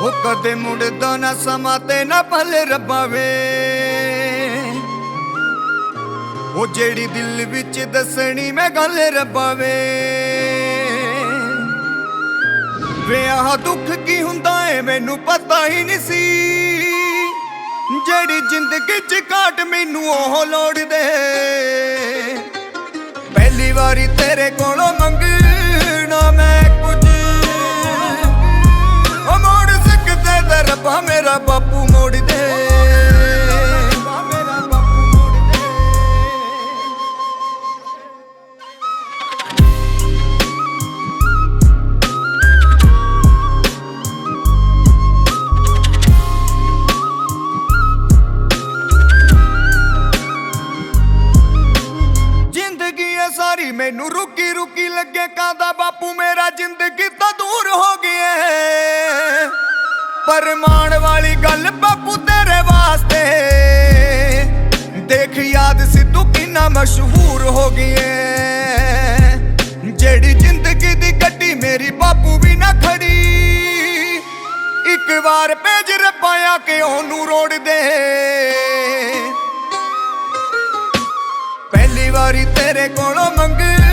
ਉਹ ਕਦੇ ਮੁੜਦਾ ਨਾ ਸਮਾਂ ਤੇ ਨਾ ਪਲ ਰੱਬਾ ਵੇ। ਉਹ ਜਿਹੜੀ ਦਿਲ ਵਿੱਚ ਦੱਸਣੀ ਮੈਂ ਗੱਲ ਰੱਬਾ ਵੇ। ਵੇ ਆਹ ਦੁੱਖ ਕੀ ਹੁੰਦਾ ਏ ਮੈਨੂੰ ਪਤਾ ਹੀ ਨਹੀਂ ਸੀ। ਜਿਹੜੀ ਜ਼ਿੰਦਗੀ ਚ ਘਾਟ ਮੈਨੂੰ ਉਹ ਲੋੜਦੇ ਪਹਿਲੀ ਵਾਰੀ ਤੇਰੇ ਕੋਲੋਂ ਜ਼ਿੰਦਗੀ ਮੈਨੂੰ ਰੁਕੀ ਰੁਕੀ ਲੱਗੇ ਕਾਦਾ ਬਾਪੂ, ਮੇਰਾ ਜ਼ਿੰਦਗੀ ਤਾਂ ਦੂਰ ਹੋ ਗਿਆ ਏ। ਪਰ ਮਾਣ ਵਾਲੀ ਗੱਲ ਬਾਪੂ ਤੇਰੇ ਵਾਸਤੇ ਦੇਖ, ਯਾਦ ਸਿੱਧੂ ਕਿੰਨਾ ਮਸ਼ਹੂਰ ਹੋ ਗਿਆ ਏ। ਜਿਹੜੀ ਜ਼ਿੰਦਗੀ ਦੀ ਗੱਡੀ ਮੇਰੀ ਬਾਪੂ ਵੀ ਨਾ ਖੜੀ ਇੱਕ ਵਾਰ ਭੇਜ ਰੱਬਾਇਆ ਕਿ ਉਹਨੂੰ ਰੋੜ ਦੇ ਕੋਲੋਂ ਮੰਗਣਾ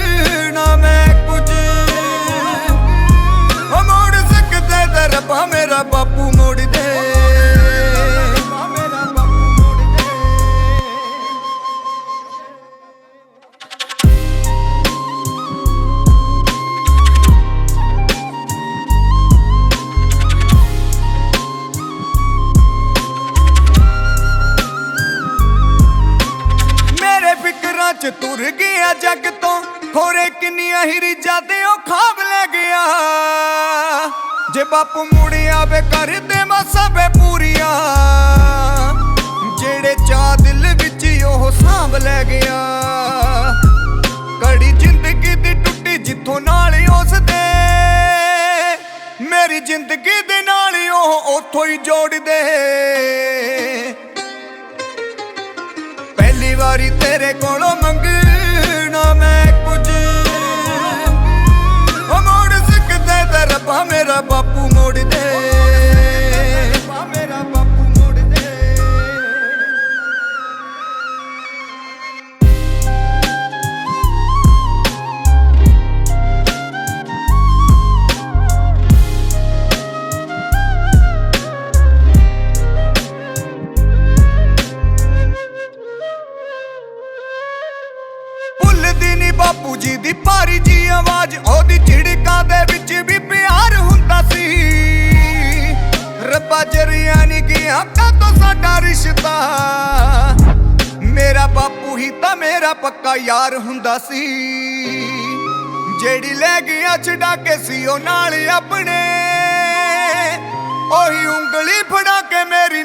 ਫਿਕਰਾਂ ਤੁਰ ਗਿਆ ਜੱਗ ਤੋਂ। ਹੋਰੇ ਕਿੰਨੀਆਂ ਹੀ ਰੀਜਾਂ ਤੇ ਉਹ ਖਾਬ ਲੈ ਗਿਆ। ਜੇ ਬਾਪੂ ਮੁੜਿਆ ਵੇ ਕਰ ਦੇ ਮਸਾਬੇ ਪੂਰੀਆਂ। ਜਿਹੜੇ ਚਾਹ ਦਿਲ ਵਿੱਚ ਉਹ ਸਾਂਭ ਲੈ ਗਿਆ। ਕੜੀ ਜ਼ਿੰਦਗੀ ਦੀ ਟੁੱਟੀ ਜਿੱਥੋਂ ਨਾਲ ਉਸ ਦੇ। ਮੇਰੀ ਜ਼ਿੰਦਗੀ ਦੇ ਨਾਲ ਉਹ ਉੱਥੋਂ ਹੀ ਜੋੜਦੇ। ਵਾਰੀ ਤੇਰੇ ਕੋਲੋਂ ਮੰਗਣਾ ਮੈਂ ਕੁਝ। ਉਹ ਮੋੜ ਸਕਦਾ ਤੇ ਰੱਬਾ ਮੇਰਾ ਬਾਪੂ ਬਾਪੂ ਜੀ ਦੀ ਭਾਰੀ ਜੀ ਆਵਾਜ਼, ਉਹਦੀ ਝਿੜਕਾਂ ਦੇ ਵਿੱਚ ਵੀ ਪਿਆਰ ਹੁੰਦਾ ਸੀ। ਰੱਬਾ ਜਰੀਆ ਨਹੀਂ ਗਿਆ ਕਦੋਂ ਸਾਡਾ ਰਿਸ਼ਤਾ? ਮੇਰਾ ਬਾਪੂ ਹੀ ਤਾਂ ਮੇਰਾ ਪੱਕਾ ਯਾਰ ਹੁੰਦਾ ਸੀ। ਜਿਹੜੀ ਲੈ ਗਿਆ ਛਡਾ ਕੇ ਸੀ, ਉਹ ਨਾਲ ਆਪਣੇ। ਉਹੀ ਉਂਗਲੀ ਫੜਾ ਕੇ ਮੇਰੀ